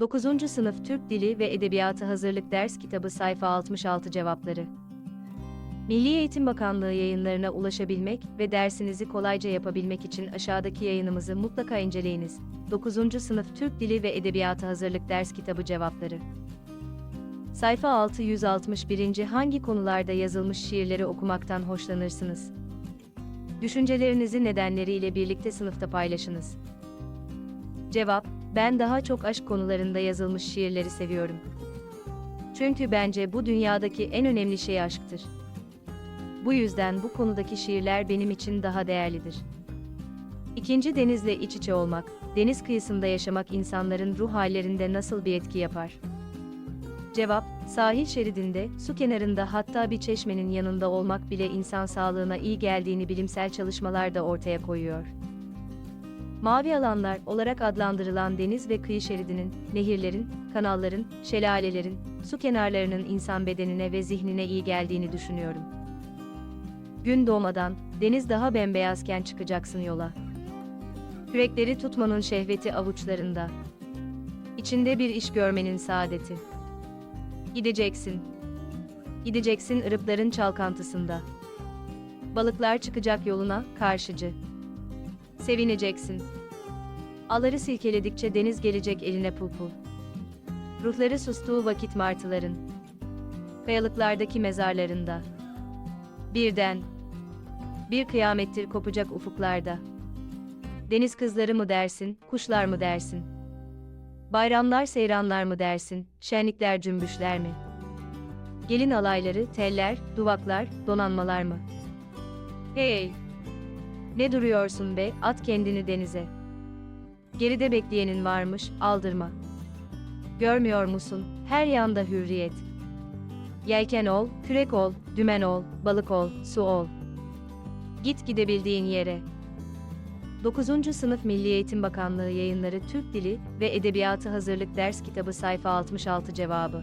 9. Sınıf Türk Dili ve Edebiyatı Hazırlık Ders Kitabı Sayfa 66 Cevapları Milli Eğitim Bakanlığı yayınlarına ulaşabilmek ve dersinizi kolayca yapabilmek için aşağıdaki yayınımızı mutlaka inceleyiniz. 9. Sınıf Türk Dili ve Edebiyatı Hazırlık Ders Kitabı Cevapları Sayfa 661. Hangi konularda yazılmış şiirleri okumaktan hoşlanırsınız? Düşüncelerinizi nedenleriyle birlikte sınıfta paylaşınız. Cevap, ben daha çok aşk konularında yazılmış şiirleri seviyorum. Çünkü bence bu dünyadaki en önemli şey aşktır. Bu yüzden bu konudaki şiirler benim için daha değerlidir. İkinci denizle iç içe olmak, deniz kıyısında yaşamak insanların ruh hallerinde nasıl bir etki yapar? Cevap, sahil şeridinde, su kenarında hatta bir çeşmenin yanında olmak bile insan sağlığına iyi geldiğini bilimsel çalışmalar da ortaya koyuyor. Mavi alanlar olarak adlandırılan deniz ve kıyı şeridinin, nehirlerin, kanalların, şelalelerin, su kenarlarının insan bedenine ve zihnine iyi geldiğini düşünüyorum. Gün doğmadan, deniz daha bembeyazken çıkacaksın yola. Kürekleri tutmanın şehveti avuçlarında. İçinde bir iş görmenin saadeti. Gideceksin. Gideceksin ırıpların çalkantısında. Balıklar çıkacak yoluna, karşıcı. Sevineceksin. Aları silkeledikçe deniz gelecek eline pul pul. Ruhları sustuğu vakit martıların. Kayalıklardaki mezarlarında. Birden. Bir kıyamettir kopacak ufuklarda. Deniz kızları mı dersin, kuşlar mı dersin? Bayramlar seyranlar mı dersin, şenlikler cümbüşler mi? Gelin alayları, teller, duvaklar, donanmalar mı? Hey! Ne duruyorsun be, at kendini denize. Geride bekleyenin varmış, aldırma. Görmüyor musun, her yanda hürriyet. Yelken ol, kürek ol, dümen ol, balık ol, su ol. Git gidebildiğin yere. 9. Sınıf Milli Eğitim Bakanlığı yayınları Türk Dili ve Edebiyatı Hazırlık Ders Kitabı sayfa 66 cevabı.